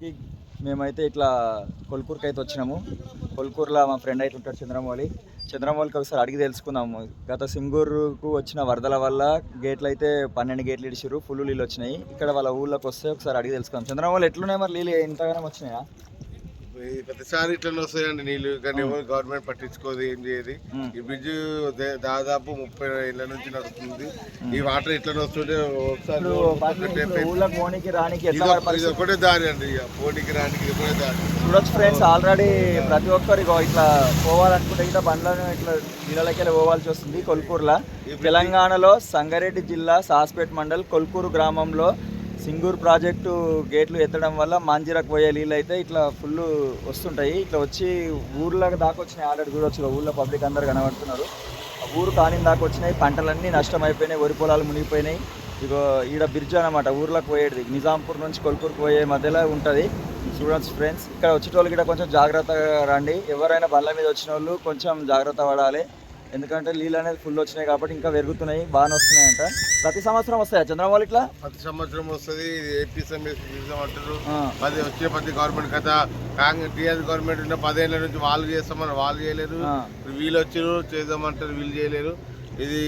సింగూరుకి మేమైతే ఇట్లా కొల్కూరుకి అయితే వచ్చినాము. కొల్కూరులో మా ఫ్రెండ్ అయితే ఉంటాడు చంద్రమౌళి. చంద్రమౌళికి ఒకసారి అడిగి తెలుసుకుందాము. గత సింగూరుకు వచ్చిన వరదల వల్ల గేట్లు అయితే పన్నెండు గేట్లు ఇడిచిరు ఫుల్ నీళ్ళు వచ్చినాయి. ఇక్కడ వాళ్ళ ఊళ్ళోకి వస్తే ఒకసారి అడిగి తెలుసుకుందాం. చంద్రమౌళి ఎట్లున్నాయి మరి నీళ్ళు? ఇంతగానం వచ్చినాయా? ప్రతిసారి ఇట్లా వస్తాయండి నీళ్ళు కానీ ఎవరు గవర్నమెంట్ పట్టించుకోదు ఏం చేయదు. ఈ బ్రిడ్జ్ దాదాపు ముప్పై ఏళ్ళ నుంచి నడుస్తుంది. ఈ వాటర్ ఇట్లా వస్తుంటే ఒకసారి ఒకటే దారి అండి పోనీకి రానికి ఒకటే దారి. చూడొచ్చు ఫ్రెండ్స్ ఆల్రెడీ ప్రతి ఒక్కరు ఇట్లా పోవాలనుకుంటే ఇట్లా బండ్లను ఇట్లా నీళ్ళకి వెళ్ళి పోవాల్సి వస్తుంది కొల్కూరులో. తెలంగాణలో సంగారెడ్డి జిల్లా సాస్పేట్ మండల్ కొల్కూరు గ్రామంలో సింగూర్ ప్రాజెక్టు గేట్లు ఎత్తడం వల్ల మాంజిరకు పోయే నీళ్ళు అయితే ఇట్లా ఫుల్ వస్తుంటాయి. ఇట్లా వచ్చి ఊర్లోకి దాకా వచ్చినాయి. ఆల్రెడీ చూడొచ్చు ఇగో ఊళ్ళో పబ్లిక్ అందరు కనబడుతున్నారు. ఊరు కాని దాకా వచ్చినాయి. పంటలన్నీ నష్టం అయిపోయినాయి వరి పొలాలు మునిగిపోయినాయి. ఇగో ఈడ బ్రిడ్జ్ అనమాట ఊర్లోకి పోయేది నిజాంపూర్ నుంచి కొల్కూరుకు పోయే మధ్యలో ఉంటుంది. చూడొచ్చు ఫ్రెండ్స్ ఇక్కడ వచ్చేటోళ్ళు కూడా కొంచెం జాగ్రత్తగా రండి. ఎవరైనా బండ్ల మీద వచ్చిన వాళ్ళు కొంచెం జాగ్రత్త పడాలి. ఎందుకంటే నీళ్ళు అనేది ఫుల్ వచ్చినాయి కాబట్టి ఇంకా పెరుగుతున్నాయి బాగానే వస్తున్నాయంట. ప్రతి సంవత్సరం వస్తాయా? చంద్రబాబు ఇట్లా? ప్రతి సంవత్సరం వస్తుంది. ఏపీ అంటారు వచ్చే ప్రతి గవర్నమెంట్ కథ. కాంగ్రెస్ టీఆర్ఎస్ గవర్నమెంట్ ఉన్న పదేళ్ళ నుంచి వాళ్ళు చేస్తామని వాళ్ళు చేయలేరు. వీళ్ళు వచ్చారు చేద్దామంటారు వీళ్ళు చేయలేరు. ఇది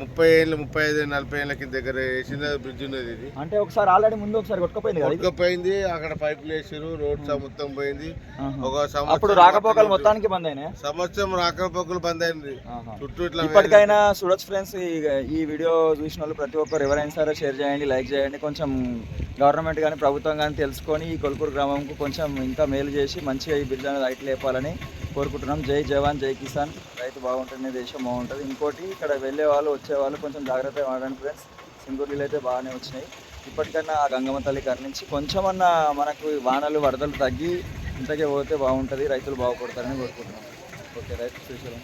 ముప్పై ఏళ్ళు ముప్పై ఐదు నలభై ఏళ్ళ కింద దగ్గర వేసిన బ్రిడ్జ్ ఉన్నది ఇది అంటే ఒకసారి ఆల్రెడీ ముందు ఒకసారి కొట్టుకుపోయింది? కొట్టుకుపోయింది అక్కడ పైపులు వేసారు రోడ్ మొత్తం పోయింది. ఒక అప్పుడు సంవత్సరం రాకపోకలు మొత్తానికి బంద్ అయినాయి సంవత్సరం రాకపోకలు బంద్ అయింది. చుట్టూ ఇట్లా ఇప్పటికైనా చూడొచ్చు ఫ్రెండ్స్ ఈ వీడియో చూసిన వాళ్ళు ప్రతి ఒక్కరు ఎవరైనా సరే షేర్ చేయండి లైక్ చేయండి కొంచెం గవర్నమెంట్ కానీ ప్రభుత్వం కానీ తెలుసుకొని ఈ కొల్కూరు గ్రామంకు కొంచెం ఇంకా మేలు చేసి మంచిగా ఈ బిడ్డ రైతు లేపాలని కోరుకుంటున్నాం. జై జవాన్ జై కిసాన్. రైతు బాగుంటుంది దేశం బాగుంటుంది. ఇంకోటి ఇక్కడ వెళ్ళే వాళ్ళు వచ్చే వాళ్ళు కొంచెం జాగ్రత్తగా వాడండి ఫ్రెండ్స్ సింగూరులు అయితే బాగానే వచ్చినాయి. ఇప్పటికన్నా ఆ గంగమ్మ తల్లి కరుణించి కొంచెమన్నా మనకు వానలు వరదలు తగ్గి ఇంతకే పోతే బాగుంటుంది. రైతులు బాగుపడతారని కోరుకుంటున్నాం. ఓకే రైతు చూసాం